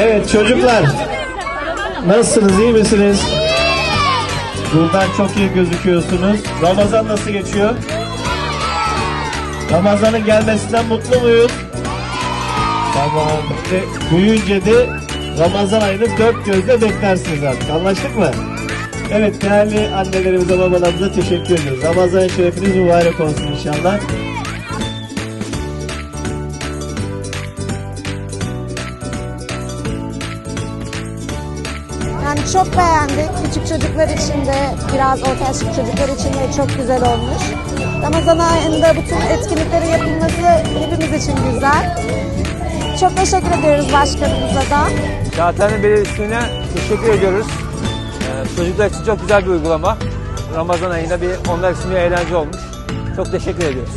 Evet çocuklar. Nasılsınız? iyi misiniz? Buradan çok iyi gözüküyorsunuz. Ramazan nasıl geçiyor? Ramazan'ın gelmesinden mutlu muyuz? Tamam. Ve büyüyünce Ramazan ayını dört gözle beklersiniz artık. Anlaştık mı? Evet değerli annelerimize babalarımıza teşekkür ediyoruz. Ramazan şerefiniz mübarek olsun inşallah. Yani çok beğendik. Küçük çocuklar için de biraz orta yaşlı çocuklar için de çok güzel olmuş. Ramazan ayında bütün etkinliklerin yapılması hepimiz için güzel. Çok teşekkür ediyoruz başkanımıza da. Kağıthane Belediyesi'ne teşekkür ediyoruz. Ee, çocuklar için çok güzel bir uygulama. Ramazan ayında bir onlar için bir eğlence olmuş. Çok teşekkür ediyoruz.